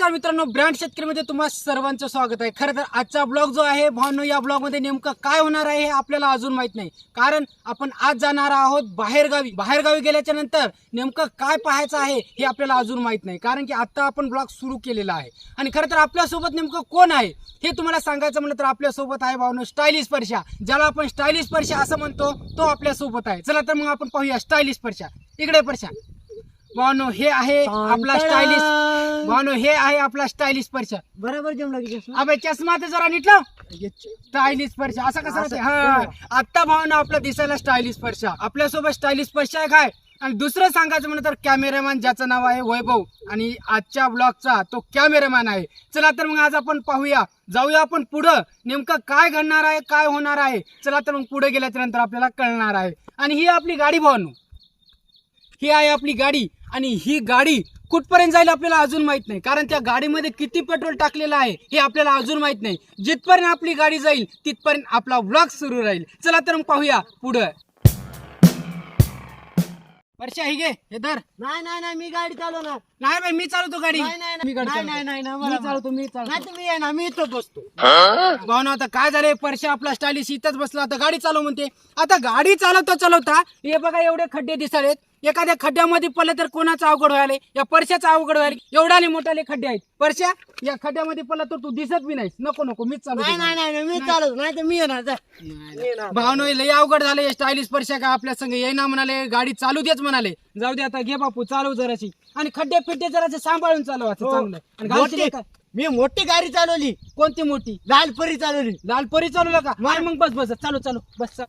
नमस्कार मित्रांनो ब्रँड शेतकरीमध्ये तुम्हा सर्वांचं स्वागत आहे. खरं तर आजचा ब्लॉग जो आहे भावनो या ब्लॉगमध्ये नेमकं काय होणार आहे हे आपल्याला अजून माहीत नाही. कारण आपण आज जाणार आहोत बाहेरगावी. बाहेरगावी गेल्याच्यानंतर नेमकं काय पाहायचं आहे हे आपल्याला अजून माहीत नाही. कारण की आता आपण ब्लॉग सुरू केलेला आहे. आणि खरं तर आपल्यासोबत नेमकं कोण आहे हे तुम्हाला सांगायचं म्हणलं तर आपल्यासोबत आहे भावनो स्टायलिश स्पर्शा. ज्याला आपण स्टायलिश स्पर्शा असं म्हणतो तो आपल्यासोबत आहे. चला तर मग आपण पाहूया स्टायलिश पर्षा इकडे स्पर्शा. भावनो हे आहे आपला स्टायलिश. भावनो हे आहे आपला स्टायलिश स्पर्श बरोबर जमला की चष्मा अबे चष्मा तर जरा नीट लाव स्टायलिश स्पर्श असा कसा राहते? हा. आता भावना आपला दिसायला स्टायलिश स्पर्श आपल्यासोबत स्टायलिश स्पर्श आहे काय? आणि दुसरं सांगायचं म्हणलं तर कॅमेरामॅन ज्याचं नाव आहे वैभव. आणि आजच्या ब्लॉगचा तो कॅमेरामॅन आहे. चला तर मग आज आपण पाहूया. जाऊया आपण पुढं. नेमकं काय घडणार आहे काय होणार आहे? चला तर मग पुढे गेल्याच्यानंतर आपल्याला कळणार आहे. आणि ही आपली गाडी भावनो. ही आहे आपली गाडी. आणि ही गाडी कुठपर्यंत जाईल आपल्याला अजून माहीत नाही. कारण त्या गाडीमध्ये किती पेट्रोल टाकलेलं आहे हे आपल्याला अजून माहीत नाही. जिथपर्यंत आपली गाडी जाईल तिथपर्यंत आपला ब्लॉग सुरू राहील. चला तर मग पाहूया पुढं. वर्षा हे घे हे धर. नाही नाही नाही मी गाडी चालवणार. नाही बाई मी चालवतो गाडी. नाही नाही मी गाडी नाही चालवतो. नाही नाही नाही, मी मला- चालवतो मी चालवतो. नाही तुम्ही आहे ना मी इथं बसतो. भावना आता काय झालंय? परशा आपला स्टायलिश इथंच बसला. आता गाडी चालव म्हणते. आता गाडी चालवता चालवता. हे बघा एवढे खड्डे दिसालेत एखाद्या खड्ड्यामध्ये पडलं तर कोणाचं अवघड व्हायला? या परशाचं अवघड व्हायला? एवढाले मोठाले खड्डे आहेत. परशा या खड्ड्यामध्ये पडला तर तू दिसत बी नाहीस. नको नको मीच चालू नाही नाही नाही नाही, मी चालवतो. नाही तर मी येणार जा. मी येणार. भावनो लय अवघड झाले स्टायलिश परशा का आपल्या संग येईना म्हणाले गाडी चालू देच म्हणाले. जाऊ दे आता घे बापू चालू जराशी. आणि खड्डे फिड्डे जरासे सांभाळून चालवायचं हो. चांगलं. आणि घालशील मोठी- का? मी मोठी गाडी चालवली. कोणती मोठी? लाल परी चालवली. लाल परी चालू का? मार मग बस बस चालू चालू. बस चा-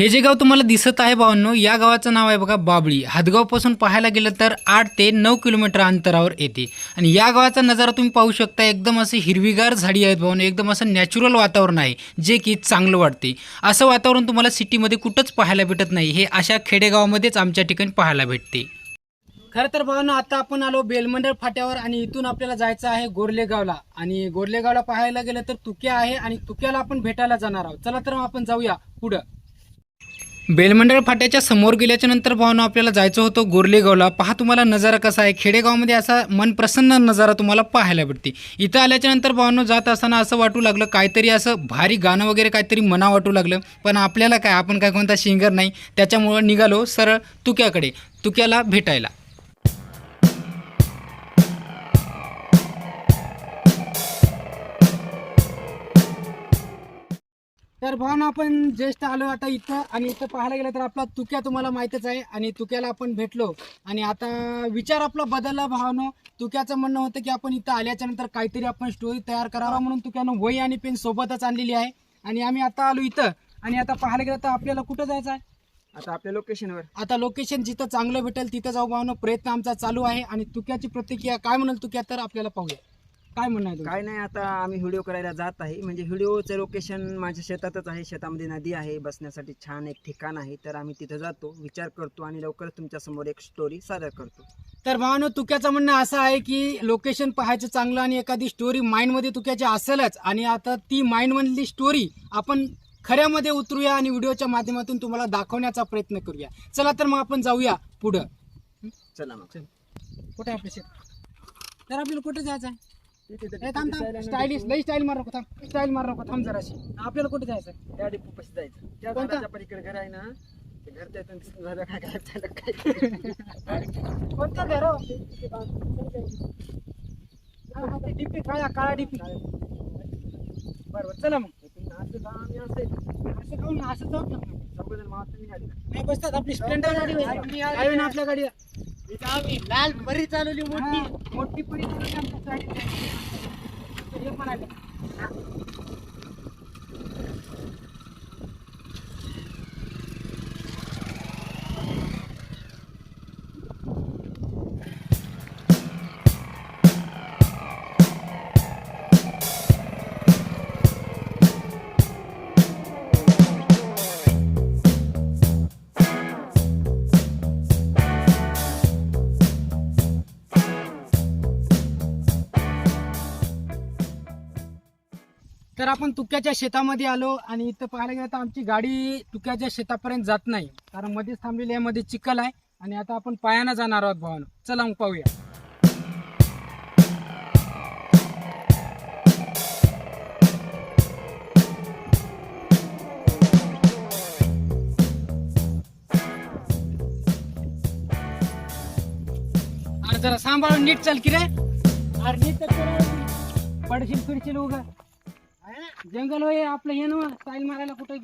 हे जे गाव तुम्हाला दिसत आहे भावांनो या गावाचं नाव आहे बघा बाबळी. हातगावपासून पाहायला गेलं तर आठ ते नऊ किलोमीटर अंतरावर येते. आणि या गावाचा नजारा तुम्ही पाहू शकता एकदम असं हिरवीगार झाडी आहेत भावांनो एकदम असं नॅचरल वातावरण आहे जे की चांगलं वाटते. असं वातावरण तुम्हाला सिटीमध्ये कुठंच पाहायला भेटत नाही. हे अशा खेडेगावामध्येच आमच्या ठिकाणी पाहायला भेटते. खरं तर भावांनो आता आपण आलो बेलमंडळ फाट्यावर आणि इथून आपल्याला जायचं आहे गोरलेगावला. आणि गोरलेगावला पाहायला गेलं तर तुक्या आहे आणि तुक्याला आपण भेटायला जाणार आहोत. चला तर मग आपण जाऊया पुढं. बेलमंडळ फाट्याच्या समोर गेल्याच्यानंतर भावना आपल्याला जायचं होतं गोरलेगावला. पहा तुम्हाला नजारा कसा आहे. खेडेगावमध्ये असा मन प्रसन्न नजारा तुम्हाला पाहायला भेटते. इथं आल्याच्यानंतर भावना जात असताना असं वाटू लागलं काहीतरी असं भारी गाणं वगैरे काहीतरी मना वाटू लागलं. पण आपल्याला काय? आपण काय कोणता सिंगर नाही. त्याच्यामुळं निघालो सरळ तुक्याकडे. तुक्याला भेटायला. तर भावना आपण जस्ट आलो आता इथं आणि इथं पाहायला गेलं तर आपला तुक्या तुम्हाला माहीतच आहे आणि तुक्याला आपण भेटलो. आणि आता विचार आपला बदलला भावनो. तुक्याचं म्हणणं होतं की आपण इथं आल्याच्यानंतर काहीतरी आपण स्टोरी तयार करावा म्हणून तुक्यानं वही आणि पेन सोबतच आणलेली आहे. आणि आम्ही आता आलो इथं. आणि आता पाहायला गेलं तर आपल्याला कुठं जायचं आहे? आता आपल्या लोकेशनवर आता लोकेशन जिथं चांगलं भेटेल तिथं जाऊ भावनो. प्रयत्न आमचा चालू आहे. आणि तुक्याची प्रतिक्रिया काय म्हणाल तुक्या? तर आपल्याला पाहूया. काय म्हणणं आहे? काय नाही आता आम्ही व्हिडिओ करायला जात आहे. म्हणजे व्हिडिओचं लोकेशन माझ्या शेतातच आहे. शेतामध्ये नदी आहे बसण्यासाठी छान एक ठिकाण आहे. तर आम्ही तिथं जातो विचार करतो आणि लवकरच तुमच्यासमोर एक स्टोरी सादर करतो. तर भावानो तुक्याचं म्हणणं असं आहे की लोकेशन पाहायचं चांगलं आणि एखादी स्टोरी माइंडमध्ये तुक्याची असेलच आणि आता ती माइंडमधली स्टोरी आपण खऱ्यामध्ये उतरूया आणि व्हिडिओच्या माध्यमातून तुम्हाला दाखवण्याचा प्रयत्न करूया. चला तर मग आपण जाऊया पुढं. चला मग. कुठे आपले शेत? तर आपल्याला कुठे जायचं आहे? ए, थांब थांब. स्टायलिश लई स्टाईल मार नको थांब. स्टाईल मार नको थांब जराशी. आपल्याला कुठे जायचं? त्या डिपोपाशी जायचं. त्या कोणता? झाडाच्या पलीकडे घर आहे ना. ते घर त्यातून दिसून झालं काय काय झालं काय कोणतं घर? हो? हा, हा, ते डीपी काळा काळा डीपी. बरोबर चला मग. असं जा आम्ही असेल असं काहून असं जाऊ ना चौघजण मावत निघाली नाही बसतात आपली स्प्लेंडर गाडी होईल. आपल्या इथं आम्ही लाल बरी चालवली मोठी मोठी पडी चालवली आमच्या हे पण आले. तर आपण तुक्याच्या शेतामध्ये आलो आणि इथं पाहायला गेलं तर आमची गाडी तुक्याच्या शेतापर्यंत जात नाही. कारण मध्येच थांबलेली आहे मध्ये चिखल आहे. आणि आता आपण पायानं जाणार आहोत भावानं. चला मग पाहूया. जरा सांभाळून नीट चल की रे. अरे नीट तर चल. पडशील फिरशील उगा जंगल होय आपलं हे ना स्टाईल मारायला कुठे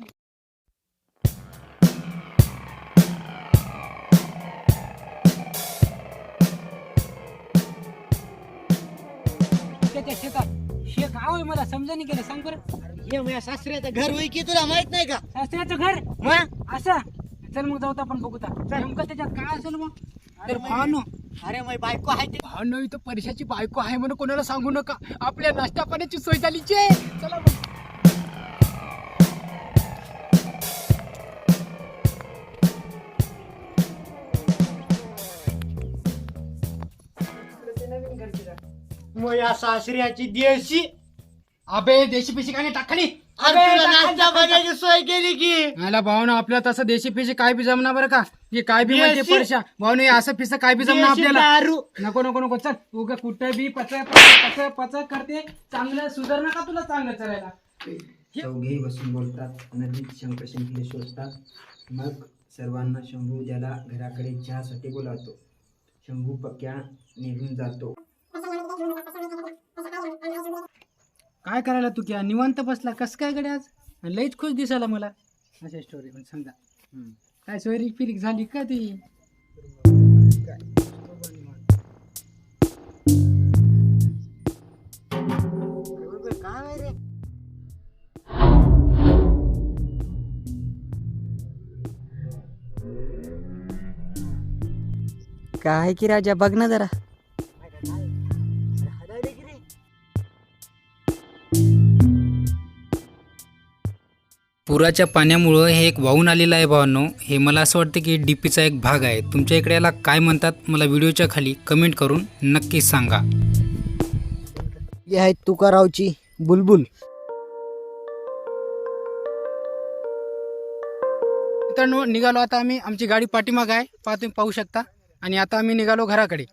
त्याच्या शेतात शेत हा होय मला समजा नाही गेलं सांग बरं. हे माझ्या सासऱ्याचं घर होई की तुला माहीत नाही का? सासऱ्याचं घर? मग? असं? चल मग जाऊ आपण बघू ता. नेमकं त्याच्यात काय असेल मग? तर भावानो अरे माझी बायको आहे ते. भावानो इथं पैशाची बायको आहे म्हणून कोणाला सांगू नका. आपल्या नाश्ता पाण्याची सोय झालीची आहे चला मग. माझ्या सासऱ्याची देशी. अबे देशी पेशी काय नाही टाकली अरे तुला नाश्ता पाण्याची सोय केली की. मला भावना आपल्या तसं देशी पिशी काय बी जमणार बरं का? हे काय बी म्हणते परशा? भावना हे असं पिसं काय बी जमणार आपल्याला? दारू. नको नको नको चल. उगा कुठं बी पच पच पच करते. चांगलं सुधारणा का तुला चांगलं चलायला चौघेही बसून बोलतात. नदीत शंकरशंकीले शोधतात. मग सर्वांना शंभू ज्याला घराकडे चहासाठी बोलावतो. शंभू पक्या निघून जातो. काय करायला तू क्या? निवांत बसला? कस काय कडे आज? आणि लईच खुश दिसायला मला. अशा स्टोरी पण समजा. काय सोयरीक फिरिक झाली का ती? काय रे काय की राजा बघ ना जरा. पुराच्या पाण्यामुळं हे एक वाहून आलेलं आहे भावांनो. हे मला असं वाटतं की डीपीचा एक भाग आहे. तुमच्या इकडे याला काय म्हणतात मला व्हिडिओच्या खाली कमेंट करून नक्कीच सांगा. ही आहे तुकारावची बुलबुल. मित्रांनो निघालो आता आम्ही. आमची गाडी पाठीमाग आहे. पहा तुम्ही पाहू शकता. आणि आता आम्ही निघालो घराकडे.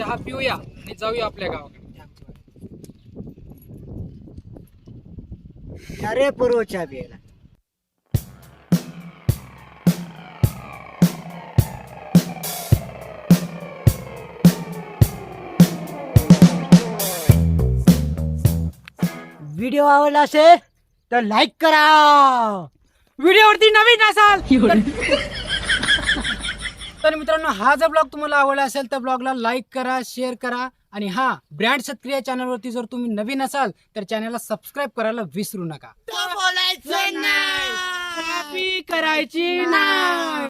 चहा पिऊया आणि जाऊया आपल्या गावाकडे. अरे पूर्वच्या बेला व्हिडिओ आवडला असेल तर लाईक करा. व्हिडिओवरती नवीन असाल मित्रांनो हा जर ब्लॉग तुम्हाला आवडला असेल तर ब्लॉगला लाईक करा शेअर करा. आणि हा ब्रँड सत्क्रिया चॅनलवरती जर तुम्ही नवीन असाल तर चॅनलला सबस्क्राईब करायला विसरू नका. बोलायचं नाही करायची नाही